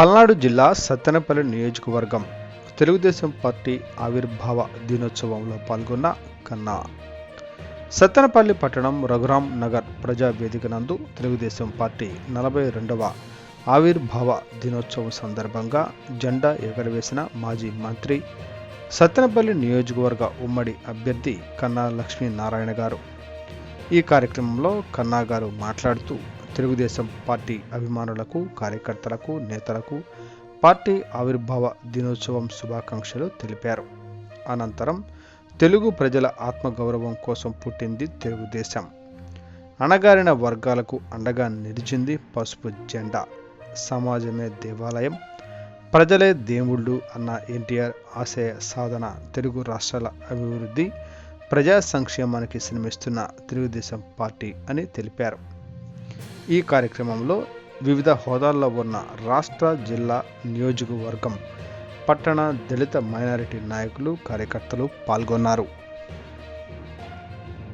పల్నాడు జిల్లా సత్తెనపల్లి నియోజకవర్గం తెలుగుదేశం పార్టీ ఆవిర్భావ దినోత్సవంలో పాల్గొన్న కన్నా. సత్తెనపల్లి పట్టణం రఘురాం నగర్ ప్రజా వేదిక నందు తెలుగుదేశం పార్టీ నలభై రెండవ ఆవిర్భావ దినోత్సవం సందర్భంగా జెండా ఎగరవేసిన మాజీ మంత్రి సత్తెనపల్లి నియోజకవర్గ ఉమ్మడి అభ్యర్థి కన్నా లక్ష్మీనారాయణ గారు. ఈ కార్యక్రమంలో కన్నా గారు మాట్లాడుతూ తెలుగుదేశం పార్టీ అభిమానులకు కార్యకర్తలకు నేతలకు పార్టీ ఆవిర్భావ దినోత్సవం శుభాకాంక్షలు తెలిపారు. అనంతరం తెలుగు ప్రజల ఆత్మగౌరవం కోసం పుట్టింది తెలుగుదేశం. అణగారిన వర్గాలకు అండగా నిలిచింది పసుపు జెండా. సమాజమే దేవాలయం. ప్రజలే దేవుళ్ళు అన్న ఎన్టీఆర్ ఆశయ సాధన తెలుగు రాష్ట్రాల అభివృద్ధి ప్రజా సంక్షేమానికి శ్రమిస్తున్న తెలుగుదేశం పార్టీ అని తెలిపారు. ఈ కార్యక్రమంలో వివిధ హోదాల్లో ఉన్న రాష్ట్ర జిల్లా నియోజకవర్గం పట్టణ దళిత మైనారిటీ నాయకులు కార్యకర్తలు పాల్గొన్నారు.